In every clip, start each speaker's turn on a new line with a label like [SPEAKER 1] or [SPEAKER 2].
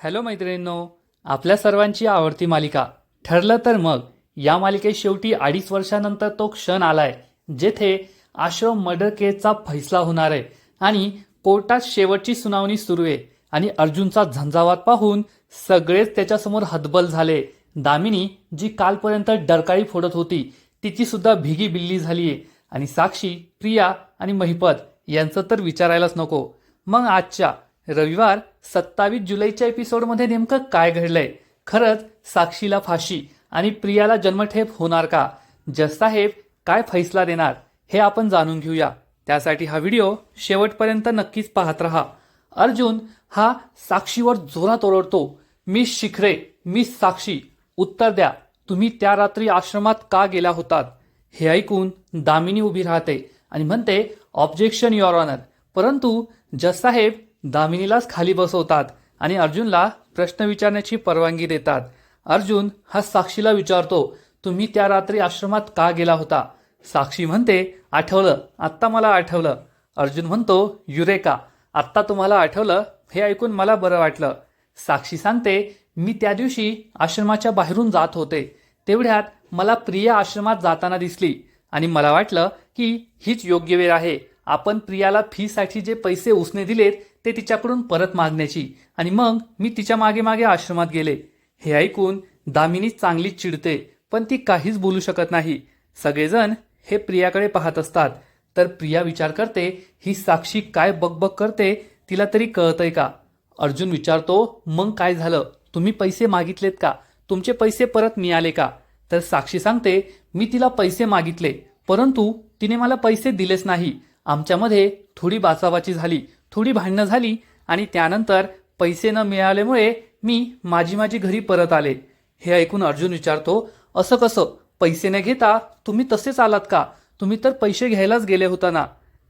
[SPEAKER 1] Hello मैत्रिणींनो आपल्या सर्वांची आवडती मालिका. ठरलं तर मग या मालिकेत शेवटी अडीच वर्षानंतर तो क्षण आलाय जेथे आश्रम मर्डर केसचा फैसला होणार आहे आणि कोर्टात शेवटची सुनावणी सुरू आहे आणि अर्जुनचा झंझावात पाहून सगळेच त्याच्यासमोर हतबल झाले. दामिनी जी कालपर्यंत डरकाळी फोडत होती तिची सुद्धा भिगी बिल्ली झालीये. आणि साक्षी प्रिया आणि महिपत यांचं तर विचारायलाच नको. मग आजच्या रविवार सत्तावीस जुलैच्या एपिसोडमध्ये नेमकं काय घडलंय? खरंच साक्षीला फाशी आणि प्रियाला जन्मठेप होणार का? जजसाहेब काय फैसला देणार हे आपण जाणून घेऊया. त्यासाठी हा व्हिडिओ शेवटपर्यंत नक्कीच पाहत राहा. अर्जुन हा साक्षीवर जोरात ओरडतो मी शिखरे मी साक्षी उत्तर द्या तुम्ही त्या रात्री आश्रमात का गेला होतात? हे ऐकून दामिनी उभी राहते आणि म्हणते ऑब्जेक्शन युअर ऑनर परंतु जसाहेब दामिनीलाच खाली बसवतात आणि अर्जुनला प्रश्न विचारण्याची परवानगी देतात. अर्जुन हा साक्षीला विचारतो तुम्ही त्या रात्री आश्रमात का गेला होता? साक्षी म्हणते आठवलं आत्ता मला आठवलं. अर्जुन म्हणतो युरेका आत्ता तुम्हाला आठवलं? हे ऐकून मला बरं वाटलं. साक्षी सांगते मी त्या दिवशी आश्रमाच्या बाहेरून जात होते. तेवढ्यात मला प्रिया आश्रमात जाताना दिसली आणि मला वाटलं की हीच योग्य वेळ आहे. आपण प्रियाला फीसाठी जे पैसे उसने दिलेत ते तिच्याकडून परत मागण्याची. आणि मग मी तिच्यामागे मागे आश्रमात गेले. हे ऐकून दामिनी चांगलीच चिडते पण ती काहीच बोलू शकत नाही. सगळेजण हे प्रियाकडे पाहत असतात. तर प्रिया विचार करते ही साक्षी काय बकबक करते तिला तरी कळतंय का? अर्जुन विचारतो मग काय झालं? तुम्ही पैसे मागितलेत का? तुमचे पैसे परत मिळाले का? तर साक्षी सांगते मी तिला पैसे मागितले परंतु तिने मला पैसे दिलेच नाही. आमच्यामध्ये थोडी बाचाबाची झाली. थोडी भांडणं झाली आणि त्यानंतर पैसे न मिळाल्यामुळे मी माझी माझी घरी परत आले. हे ऐकून अर्जुन विचारतो असं कसं? पैसे न घेता तुम्ही तसेच आलात का? तुम्ही तर पैसे घ्यायलाच गेले होता ना?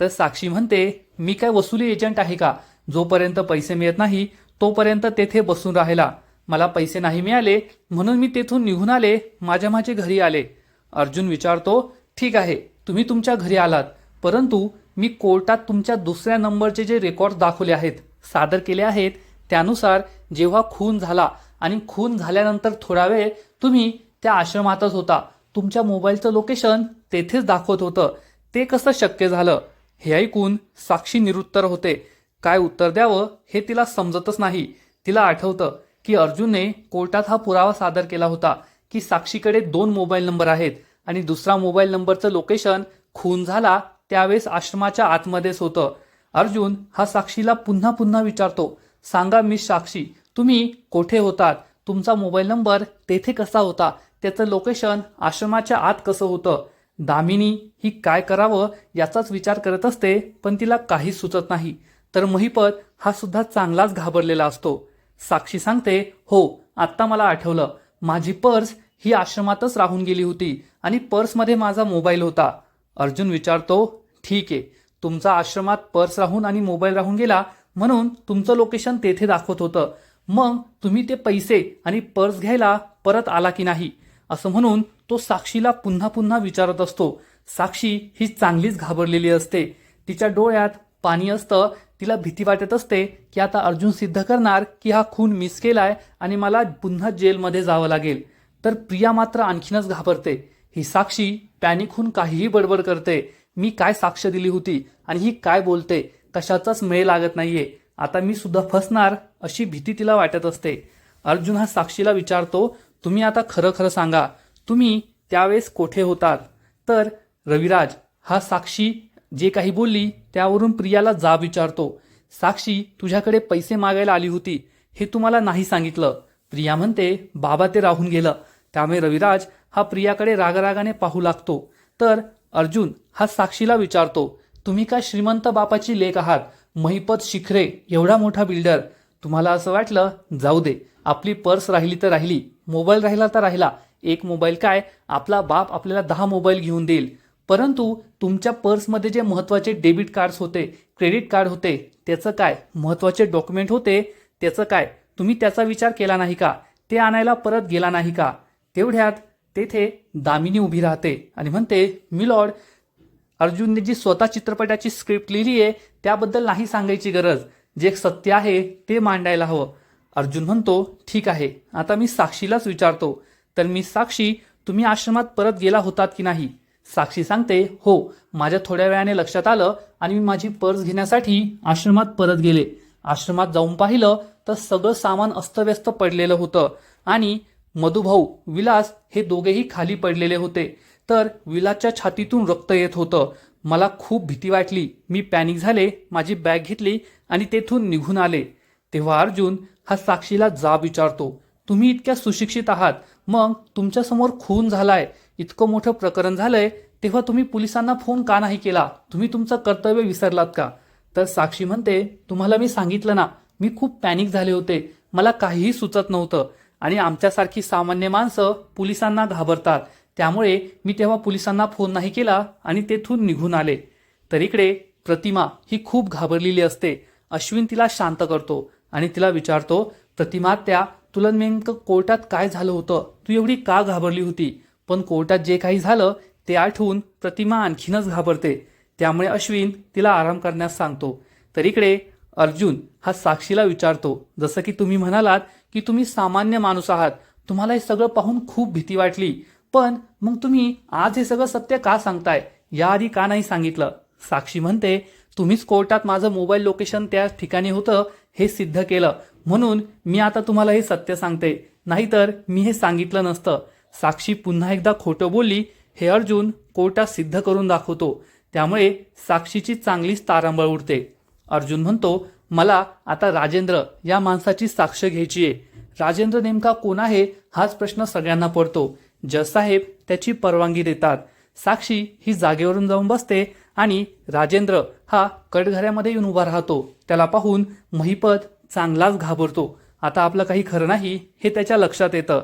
[SPEAKER 1] तर साक्षी म्हणते मी काय वसुली एजंट आहे का? जोपर्यंत पैसे मिळत नाही तोपर्यंत तेथे बसून राहिला. मला पैसे नाही मिळाले म्हणून मी तेथून निघून आले माझ्या माझे घरी आले. अर्जुन विचारतो ठीक आहे तुम्ही तुमच्या घरी आलात परंतु मी कोर्टात तुमच्या दुसऱ्या नंबरचे जे रेकॉर्ड दाखवले आहेत सादर केले आहेत त्यानुसार जेव्हा खून झाला आणि खून झाल्यानंतर थोडा वेळ तुम्ही त्या आश्रमातच होता. तुमच्या मोबाईलचं लोकेशन तेथेच दाखवत होतं. ते कसं शक्य झालं? हे ऐकून साक्षी निरुत्तर होते. काय उत्तर द्यावं हे तिला समजतच नाही. तिला आठवतं की अर्जुनने कोर्टात हा पुरावा सादर केला होता की साक्षीकडे दोन मोबाईल नंबर आहेत आणि दुसरा मोबाईल नंबरचं लोकेशन खून झाला त्यावेळेस आश्रमाच्या आतमध्येच होतं. अर्जुन हा साक्षीला पुन्हा पुन्हा विचारतो सांगा मिस साक्षी तुम्ही कोठे होतात? तुमचा मोबाईल नंबर तेथे कसा होता? त्याचं लोकेशन आश्रमाच्या आत कसं होतं? दामिनी ही काय करावं याचाच विचार करत असते पण तिला काहीच सुचत नाही. तर महिपत हा सुद्धा चांगलाच घाबरलेला असतो. साक्षी सांगते हो आत्ता मला आठवलं. माझी पर्स ही आश्रमातच राहून गेली होती आणि पर्समध्ये माझा मोबाईल होता. अर्जुन विचारतो ठीक आहे. तुमचा आश्रमात पर्स राहून आणि मोबाईल राहून गेला म्हणून तुमचं लोकेशन तेथे दाखवत होतं. मग तुम्ही ते पैसे आणि पर्स घ्यायला परत आला की नाही? असं म्हणून तो साक्षीला पुन्हा पुन्हा विचारत असतो. साक्षी ही चांगलीच घाबरलेली असते. तिच्या डोळ्यात पाणी असतं तिला भीती वाटत असते की आता अर्जुन सिद्ध करणार की हा खून मिस केलाय आणि मला पुन्हा जेलमध्ये जावं लागेल. तर प्रिया मात्र आणखीनच घाबरते. ही साक्षी पॅनिक होऊन काहीही बडबड करते. मी काय साक्ष दिली होती आणि ही काय बोलते कशाचाच मेळ लागत नाहीये. आता मी सुद्धा फसणार अशी भीती तिला वाटत असते. अर्जुन हा साक्षीला विचारतो तुम्ही आता खरं खरं सांगा. तुम्ही त्यावेळेस कोठे होतात? तर रविराज हा साक्षी जे काही बोलली त्यावरून प्रियाला जाब विचारतो. साक्षी तुझ्याकडे पैसे मागायला आली होती. हे तुम्हाला नाही सांगितलं. प्रिया म्हणते बाबा ते राहून गेलं. त्यामुळे रविराज हा प्रियाकडे रागरागाने पाहू लागतो. तर अर्जुन हा साक्षीला विचारतो तुम्ही काय श्रीमंत बापाची लेख आहात? महिपत शिखरे एवढा मोठा बिल्डर. तुम्हाला असं वाटलं? जाऊ दे आपली पर्स राहिली तर राहिली मोबाईल राहिला तर राहिला. एक मोबाईल काय? आपला बाप आपल्याला दहा मोबाईल घेऊन देईल. परंतु तुमच्या पर्समध्ये जे महत्त्वाचे डेबिट कार्ड्स होते क्रेडिट कार्ड होते त्याचं काय? महत्त्वाचे डॉक्युमेंट होते त्याचं काय? तुम्ही त्याचा विचार केला नाही का? ते आणायला परत गेला नाही का? तेवढ्यात तेथे दामिनी उभी राहते आणि म्हणते मी लॉर्ड अर्जुनने जी स्वतः चित्रपटाची स्क्रिप्ट लिहिली आहे त्याबद्दल नाही सांगायची गरज. जे सत्य आहे ते मांडायला हवं. अर्जुन म्हणतो ठीक आहे आता मी साक्षीलाच विचारतो. तर मी साक्षी तुम्ही आश्रमात परत गेला होतात की नाही? साक्षी सांगते हो माझ्या थोड्या वेळाने लक्षात आलं आणि मी माझी पर्स घेण्यासाठी आश्रमात परत गेले. आश्रमात जाऊन पाहिलं तर सगळं सामान अस्तव्यस्त पडलेलं होतं आणि मधुभाऊ विलास हे दोघेही खाली पडलेले होते. तर विलाच्या छातीतून रक्त येत होतं. मला खूप भीती वाटली. मी पॅनिक झाले माझी बॅग घेतली आणि तेथून निघून आले. तेव्हा अर्जुन हा साक्षीला जाब विचारतो तुम्ही इतक्या सुशिक्षित आहात. मग तुमच्यासमोर खून झालाय. इतकं मोठं प्रकरण झालंय. तेव्हा तुम्ही पोलिसांना फोन का नाही केला? तुम्ही तुमचं कर्तव्य विसरलात का? तर साक्षी म्हणते तुम्हाला मी सांगितलं ना मी खूप पॅनिक झाले होते. मला काहीही सुचत नव्हतं आणि आमच्यासारखी सामान्य माणसं पोलिसांना घाबरतात. त्यामुळे मी तेव्हा पोलिसांना फोन नाही केला आणि तेथून निघून आले. तर इकडे प्रतिमा ही खूप घाबरलेली असते. अश्विन तिला शांत करतो आणि तिला विचारतो प्रतिमा त्या तुला नेमकं कोर्टात काय झालं होतं? तू एवढी का घाबरली होती? पण कोर्टात जे काही झालं ते आठवून प्रतिमा आणखीनच घाबरते. त्यामुळे अश्विन तिला आराम करण्यास सांगतो. तर इकडे अर्जुन हा साक्षीला विचारतो जसं की तुम्ही म्हणालात की तुम्ही सामान्य माणूस आहात. तुम्हाला हे सगळं पाहून खूप भीती वाटली. पण मग तुम्ही आज हे सगळं सत्य का सांगताय? याआधी का नाही सांगितलं? साक्षी म्हणते तुम्हीच कोर्टात माझं मोबाईल लोकेशन त्या ठिकाणी होतं हे सिद्ध केलं. म्हणून मी आता तुम्हाला हे सत्य सांगते. नाहीतर मी हे सांगितलं नसतं. साक्षी पुन्हा एकदा खोटं बोलली हे अर्जुन कोर्टात सिद्ध करून दाखवतो. त्यामुळे साक्षीची चांगलीच तारांबळ उडते. अर्जुन म्हणतो मला आता राजेंद्र या माणसाची साक्ष घ्यायची आहे राजेंद्र नेमका कोण आहे हाच प्रश्न सगळ्यांना पडतो. जजसाहेब त्याची परवानगी देतात. साक्षी ही जागेवरून जाऊन बसते आणि राजेंद्र हा कटघऱ्यामध्ये येऊन उभा राहतो. त्याला पाहून महिपत चांगलाच घाबरतो. आता आपलं काही खरं नाही हे त्याच्या लक्षात येतं.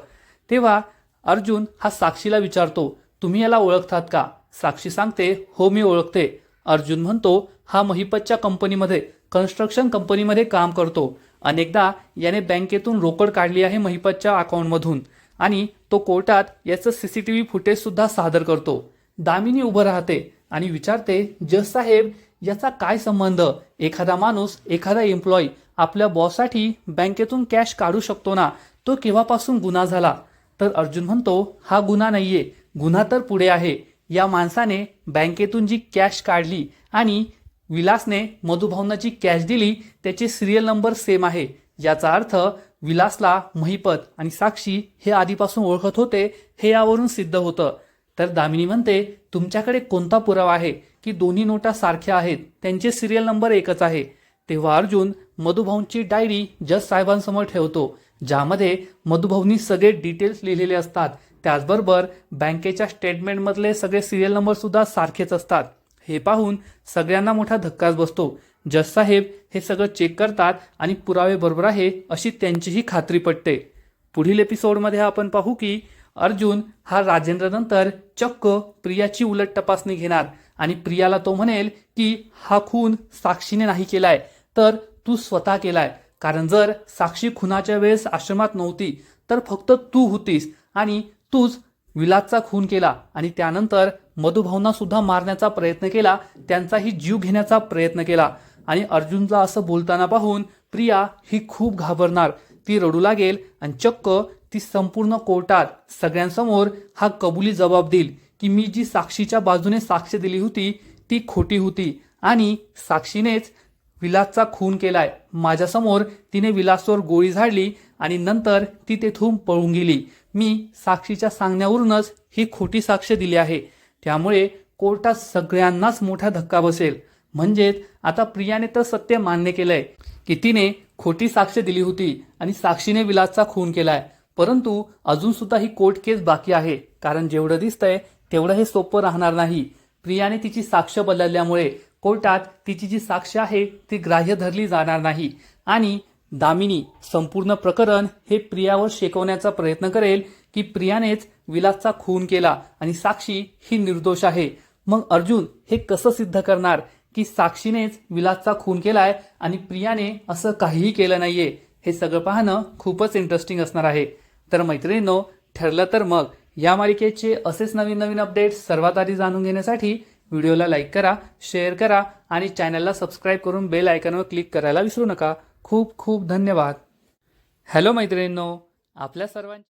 [SPEAKER 1] तेव्हा अर्जुन हा साक्षीला विचारतो तुम्ही याला ओळखतात का? साक्षी सांगते हो मी ओळखते. अर्जुन म्हणतो हा महिपतच्या कंपनीमध्ये कन्स्ट्रक्शन कंपनीमध्ये काम करतो. अनेकदा याने बँकेतून रोकड काढली आहे महिपतच्या अकाउंटमधून आणि तो कोर्टात याचं सी सी टी व्ही फुटेजसुद्धा सादर करतो. दामिनी उभं राहते आणि विचारते जज साहेब याचा काय संबंध? एखादा माणूस एखादा एम्प्लॉई आपल्या बॉससाठी बँकेतून कॅश काढू शकतो ना? तो केव्हापासून गुन्हा झाला? तर अर्जुन म्हणतो हा गुन्हा नाहीये. गुन्हा तर पुढे आहे. या माणसाने बँकेतून जी कॅश काढली आणि विलासने मधुभावना जी कॅश दिली त्याचे सिरियल नंबर सेम आहे. याचा अर्थ विलासला महिपत आणि साक्षी हे आधीपासून ओळखत होते हे यावरून सिद्ध होतं. तर दामिनी म्हणते तुमच्याकडे कोणता पुरावा आहे की दोन्ही नोटा सारख्या आहेत? त्यांचे सिरियल नंबर एकच आहे. तेव्हा अर्जुन मधुभाऊंची डायरी जज साहेबांसमोर ठेवतो ज्यामध्ये मधुभाऊंनी सगळे डिटेल्स लिहिलेले असतात. त्याचबरोबर बँकेच्या स्टेटमेंटमधले सगळे सिरियल नंबर सुद्धा सारखेच असतात. हे पाहून सगळ्यांना मोठा धक्काच बसतो. जससाहेब हे सगळं चेक करतात आणि पुरावे बरोबर आहे अशी त्यांचीही खात्री पटते. पुढील एपिसोडमध्ये आपण पाहू की अर्जुन हा राजेंद्रनंतर चक्क प्रियाची उलट तपासणी घेणार आणि प्रियाला तो म्हणेल की हा खून साक्षीने नाही केलाय तर तू स्वतः केलाय. कारण जर साक्षी खुनाच्या वेळेस आश्रमात नव्हती तर फक्त तू होतीस आणि तूच विलासचा खून केला आणि त्यानंतर मधुभावना सुद्धा मारण्याचा प्रयत्न केला त्यांचाही जीव घेण्याचा प्रयत्न केला. आणि अर्जुनला असं बोलताना पाहून प्रिया ही खूप घाबरणार. ती रडू लागेल आणि चक्क ती संपूर्ण कोर्टात सगळ्यांसमोर हा कबुली जबाब देईल की मी जी साक्षीच्या बाजूने साक्ष दिली होती ती खोटी होती. आणि साक्षीनेच विलासचा खून केलाय. माझ्यासमोर तिने विलासवर गोळी झाडली आणि नंतर ती तेथून पळून गेली. मी साक्षीच्या सांगण्यावरूनच ही खोटी साक्ष दिली आहे. त्यामुळे कोर्टात सगळ्यांनाच मोठा धक्का बसेल. म्हणजेच आता प्रियाने तर सत्य मान्य केलंय. की तिने खोटी साक्ष दिली होती आणि साक्षीने विलासचा खून केलाय. परंतु अजून सुद्धा ही कोर्ट केस बाकी आहे. कारण जेवढं दिसतंय तेवढं हे सोपं राहणार नाही. प्रियाने तिची साक्ष बदलल्यामुळे कोर्टात तिची जी साक्ष आहे ती ग्राह्य धरली जाणार नाही. आणि दामिनी संपूर्ण प्रकरण हे प्रियावर शेकवण्याचा प्रयत्न करेल की प्रियानेच विलासचा खून केला आणि साक्षी ही निर्दोष आहे. मग अर्जुन हे कसं सिद्ध करणार की साक्षीनेच विलासचा खून केलाय आणि प्रियाने असं काहीही केलं नाहीये? हे सगळं पाहणं खूपच इंटरेस्टिंग असणार आहे. तर मैत्रिणींनो ठरलं तर मग या मालिकेचे असेच नवीन नवीन अपडेट्स सर्वात आधी जाणून घेण्यासाठी व्हिडिओला लाईक करा शेअर करा आणि चॅनलला सबस्क्राईब करून बेल आयकॉनवर क्लिक करायला विसरू नका. खूप खूप धन्यवाद. हॅलो मैत्रिणींनो आपल्या सर्वांची